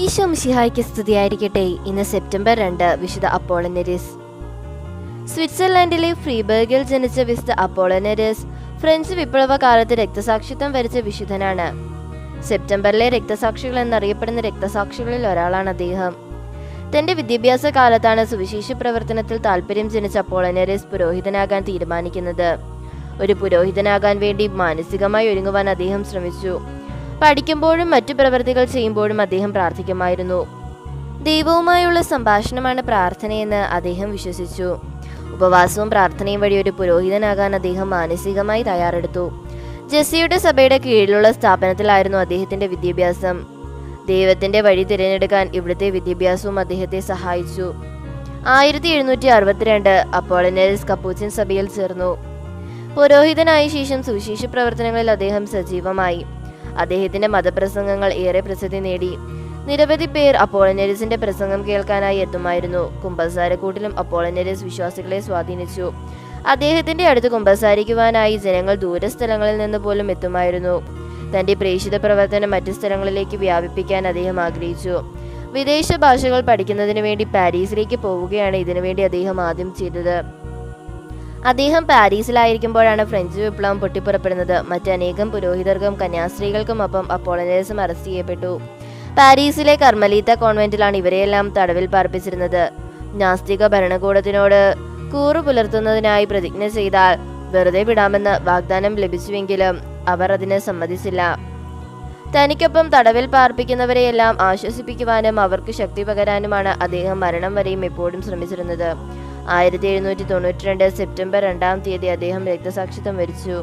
ഈശോ മിഷിഹായ്ക്ക് സ്തുതിയായിരിക്കട്ടെ. ഇന്ന് സെപ്റ്റംബർ രണ്ട് വിശുദ്ധ അപ്പോളനരിസ് സ്വിറ്റ്സർലൻഡിലെ ഫ്രീബർഗിൽ ജനിച്ച വിശുദ്ധ അപ്പോളനരിസ് ഫ്രഞ്ച് വിപ്ലവ കാലത്ത് രക്തസാക്ഷിത്വം വരിച്ച വിശുദ്ധനാണ്. സെപ്റ്റംബറിലെ രക്തസാക്ഷികൾ എന്നറിയപ്പെടുന്ന രക്തസാക്ഷികളിൽ ഒരാളാണ് അദ്ദേഹം. തന്റെ വിദ്യാഭ്യാസ കാലത്താണ് സുവിശേഷ പ്രവർത്തനത്തിൽ താല്പര്യം ജനിച്ച അപ്പോളനരിസ് പുരോഹിതനാകാൻ തീരുമാനിക്കുന്നത്. ഒരു പുരോഹിതനാകാൻ വേണ്ടി മാനസികമായി ഒരുങ്ങുവാൻ അദ്ദേഹം ശ്രമിച്ചു. പഠിക്കുമ്പോഴും മറ്റു പ്രവൃത്തികൾ ചെയ്യുമ്പോഴും അദ്ദേഹം പ്രാർത്ഥിക്കുമായിരുന്നു. ദൈവവുമായുള്ള സംഭാഷണമാണ് പ്രാർത്ഥനയെന്ന് അദ്ദേഹം വിശ്വസിച്ചു. ഉപവാസവും പ്രാർത്ഥനയും വഴി ഒരു പുരോഹിതനാകാൻ അദ്ദേഹം മാനസികമായി തയ്യാറെടുത്തു. ജെസ്സിയുടെ സഭയുടെ കീഴിലുള്ള സ്ഥാപനത്തിലായിരുന്നു അദ്ദേഹത്തിന്റെ വിദ്യാഭ്യാസം. ദൈവത്തിന്റെ വഴി തിരഞ്ഞെടുക്കാൻ ഇവിടുത്തെ വിദ്യാഭ്യാസവും അദ്ദേഹത്തെ സഹായിച്ചു. ആയിരത്തി എഴുന്നൂറ്റി അറുപത്തിരണ്ട് അപ്പോളനേഴ്സ് കപ്പൂച്ചിൻ സഭയിൽ ചേർന്നു. പുരോഹിതനായ ശേഷം സുവിശേഷ പ്രവർത്തനങ്ങളിൽ അദ്ദേഹം സജീവമായി. അദ്ദേഹത്തിന്റെ മതപ്രസംഗങ്ങൾ ഏറെ പ്രസിദ്ധി നേടി. നിരവധി പേർ അപ്പോളനരിസിന്റെ പ്രസംഗം കേൾക്കാനായി എത്തുമായിരുന്നു. കുമ്പസാരക്കൂട്ടിലും അപ്പോളനരിസ് വിശ്വാസികളെ സ്വാധീനിച്ചു. അദ്ദേഹത്തിന്റെ അടുത്ത് കുമ്പസാരിക്കുവാനായി ജനങ്ങൾ ദൂരസ്ഥലങ്ങളിൽ നിന്ന് പോലും എത്തുമായിരുന്നു. തന്റെ പ്രേക്ഷിത പ്രവർത്തനം മറ്റു സ്ഥലങ്ങളിലേക്ക് വ്യാപിപ്പിക്കാൻ അദ്ദേഹം ആഗ്രഹിച്ചു. വിദേശ ഭാഷകൾ പഠിക്കുന്നതിന് വേണ്ടി പാരീസിലേക്ക് പോവുകയാണ് ഇതിനുവേണ്ടി അദ്ദേഹം ആദ്യം ചെയ്തത്. അദ്ദേഹം പാരീസിലായിരിക്കുമ്പോഴാണ് ഫ്രഞ്ച് വിപ്ലവം പൊട്ടിപ്പുറപ്പെടുന്നത്. മറ്റനേകം പുരോഹിതർക്കും കന്യാസ്ത്രീകൾക്കും ഒപ്പം അപ്പോളനേഴ്സും അറസ്റ്റ് ചെയ്യപ്പെട്ടു. പാരീസിലെ കർമ്മലീത്ത കോൺവെന്റിലാണ് ഇവരെയെല്ലാം തടവിൽ പാർപ്പിച്ചിരുന്നത്. നാസ്തിക ഭരണകൂടത്തിനോട് കൂറു പുലർത്തുന്നതിനായി പ്രതിജ്ഞ ചെയ്താൽ വെറുതെ വിടാമെന്ന് വാഗ്ദാനം ലഭിച്ചുവെങ്കിലും അവർ അതിന് സമ്മതിച്ചില്ല. തനിക്കൊപ്പം തടവിൽ പാർപ്പിക്കുന്നവരെയെല്ലാം ആശ്വസിപ്പിക്കുവാനും അവർക്ക് ശക്തി പകരാനുമാണ് അദ്ദേഹം മരണം വരെയും എപ്പോഴും ശ്രമിച്ചിരുന്നത്. ആയിരത്തി എഴുന്നൂറ്റി തൊണ്ണൂറ്റി രണ്ട് സെപ്റ്റംബർ രണ്ടാം തീയതി അദ്ദേഹം രക്തസാക്ഷിത്വം വരിച്ചു.